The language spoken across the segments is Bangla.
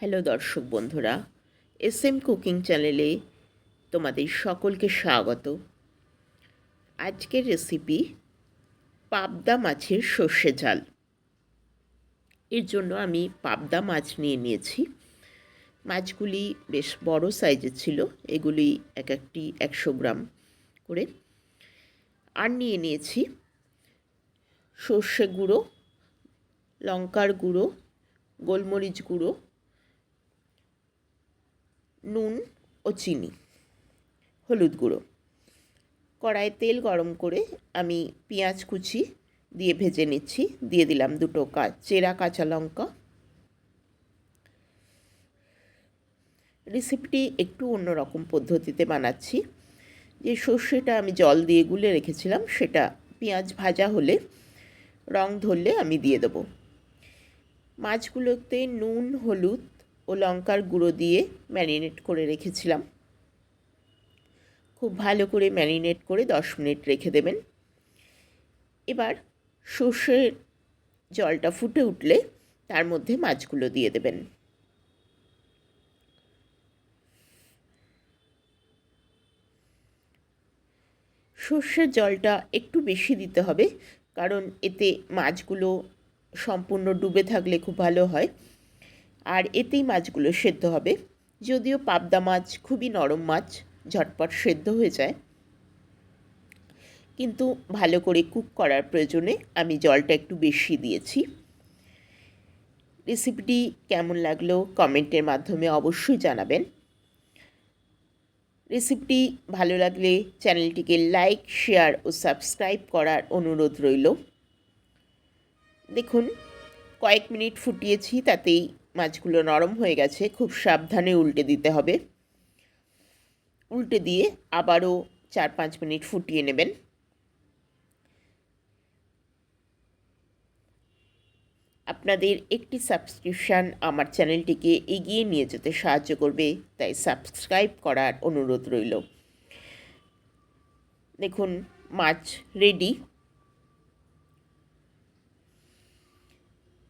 হ্যালো দর্শক বন্ধুরা এস এম কুকিং চ্যানেলে তোমাদের সকলকে স্বাগত। আজকের রেসিপি পাবদা মাছের সর্ষে ঝাল। এর জন্য আমি পাবদা মাছ নিয়ে নিয়েছি। মাছগুলি বেশ বড় সাইজের ছিল, এগুলি এক একটি একশো গ্রাম করে। আর নিয়ে নিয়েছি সর্ষে গুঁড়ো, লঙ্কার গুঁড়ো, গোলমরিচ গুঁড়ো নুন ও চিনি, হলুদ গুঁড়ো। কড়ায় তেল গরম করে আমি পেঁয়াজ কুচি দিয়ে ভেজে নিচ্ছি, দিয়ে দিলাম দুটো কা, চেরা কাঁচা লঙ্কা। রেসিপিটি একটু অন্যরকম পদ্ধতিতে বানাচ্ছি। যে সর্ষেটা আমি জল দিয়ে গুলে রেখেছিলাম, সেটা পেঁয়াজ ভাজা হলে রং ধরলে আমি দিয়ে দেবো। মাছগুলোতে নুন, হলুদ ও লঙ্কার গুঁড়ো দিয়ে ম্যারিনেট করে রেখেছিলাম। খুব ভালো করে ম্যারিনেট করে দশ মিনিট রেখে দেবেন। এবার সর্ষের জলটা ফুটে উঠলে তার মধ্যে মাছগুলো দিয়ে দেবেন। সর্ষের জলটা একটু বেশি দিতে হবে, কারণ এতে মাছগুলো সম্পূর্ণ ডুবে থাকলে খুব ভালো হয়। আর এতেই মাছগুলো সেদ্ধ হবে। যদিও পাবদা মাছ খুবই নরম মাছ, ঝটপট সেদ্ধ হয়ে যায়। কিন্তু ভালো করে কুক করার প্রয়োজনে আমি জলটা একটু বেশি দিয়েছি। রেসিপিটি কেমন লাগল কমেন্টের মাধ্যমে অবশ্যই জানাবেন। রেসিপিটি ভালো লাগলে চ্যানেলটিকে লাইক, শেয়ার ও সাবস্ক্রাইব করার অনুরোধ রইল। দেখুন, কয়েক মিনিট ফুটিয়েছি তাতেই মাছগুলো নরম হয়ে গেছে, খুব সাবধানে উল্টে দিতে হবে। উল্টে দিয়ে আবারও চার পাঁচ মিনিট ফুটিয়ে নেবেন। আপনাদের একটি সাবস্ক্রিপশান আমার চ্যানেলটিকে এগিয়ে নিয়ে যেতে সাহায্য করবে, তাই সাবস্ক্রাইব করার অনুরোধ রইল। দেখুন, মাছ রেডি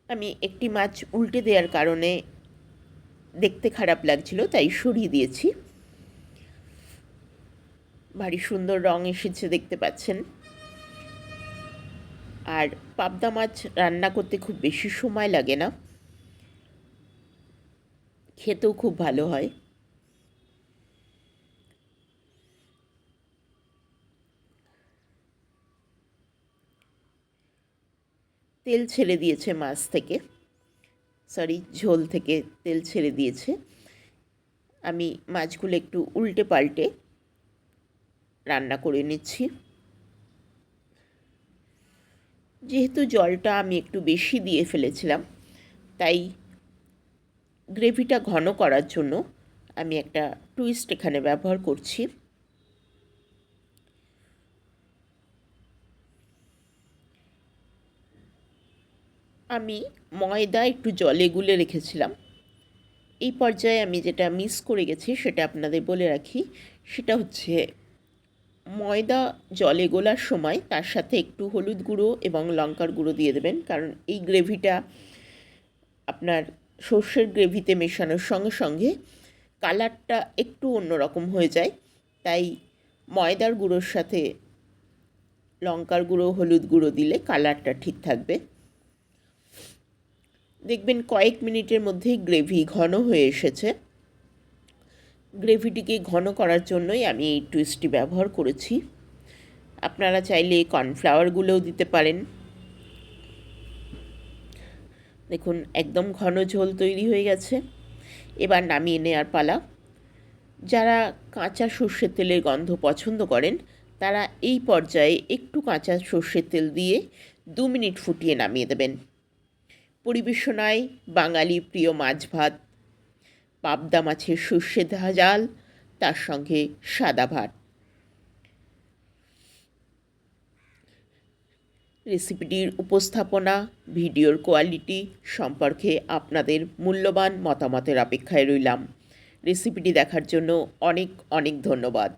আমি একটি মাছ উল্টে দেওয়ার কারণে দেখতে খারাপ লাগছিল, তাই সরিয়ে দিয়েছি। ভারী সুন্দর রং এসেছে দেখতে পাচ্ছেন। আর পাবদা মাছ রান্না করতে খুব বেশি সময় লাগে না। খেতেও খুব ভালো হয়। তেল ছেড়ে দিয়েছে মাছ থেকে। সরি ঝোল থেকে তেল ছেড়ে দিয়েছে। আমি মাছগুলো একটু উল্টে পাল্টে রান্না করে নিচ্ছি। যেহেতু জলটা আমি একটু বেশি দিয়ে ফেলেছিলাম, তাই গ্রেভিটা ঘন করার জন্য আমি একটা টুইস্ট এখানে ব্যবহার করছি। আমি ময়দা একটু জলে গুলে রেখেছিলাম। এই পর্যায়ে আমি যেটা মিস করে গেছি সেটা আপনাদের বলে রাখি, সেটা হচ্ছে ময়দা জলে গোলার সময় তার সাথে একটু হলুদ গুঁড়ো এবং লঙ্কার গুঁড়ো দিয়ে দেবেন। কারণ এই গ্রেভিটা আপনার সর্ষের গ্রেভিতে মেশানোর সঙ্গে সঙ্গে কালারটা একটু অন্যরকম হয়ে যায়। তাই ময়দার গুঁড়োর সাথে লঙ্কার গুঁড়ো, হলুদ গুঁড়ো দিলে কালারটা ঠিক থাকবে। দেখবেন কয়েক মিনিটের মধ্যেই গ্রেভি ঘন হয়ে এসেছে। গ্রেভিটিকে ঘন করার জন্যই আমি এই টুইস্টটি ব্যবহার করেছি। আপনারা চাইলে কর্নফ্লাওয়ারগুলোও দিতে পারেন। দেখুন, একদম ঘন ঝোল তৈরি হয়ে গেছে। এবার নামিয়ে নেওয়ার পালা। যারা কাঁচা সর্ষের তেলের গন্ধ পছন্দ করেন, তারা এই পর্যায়ে একটু কাঁচা সর্ষের তেল দিয়ে দু মিনিট ফুটিয়ে নামিয়ে দেবেন। পরিবেশনায় বাঙালি প্রিয় মাছ ভাত। পাবদা মাছের সর্ষে জাল, তার সঙ্গে সাদা ভাত। রেসিপিটির উপস্থাপনা, ভিডিওর কোয়ালিটি সম্পর্কে আপনাদের মূল্যবান মতামতের অপেক্ষায় রইলাম। রেসিপিটি দেখার জন্য অনেক অনেক ধন্যবাদ।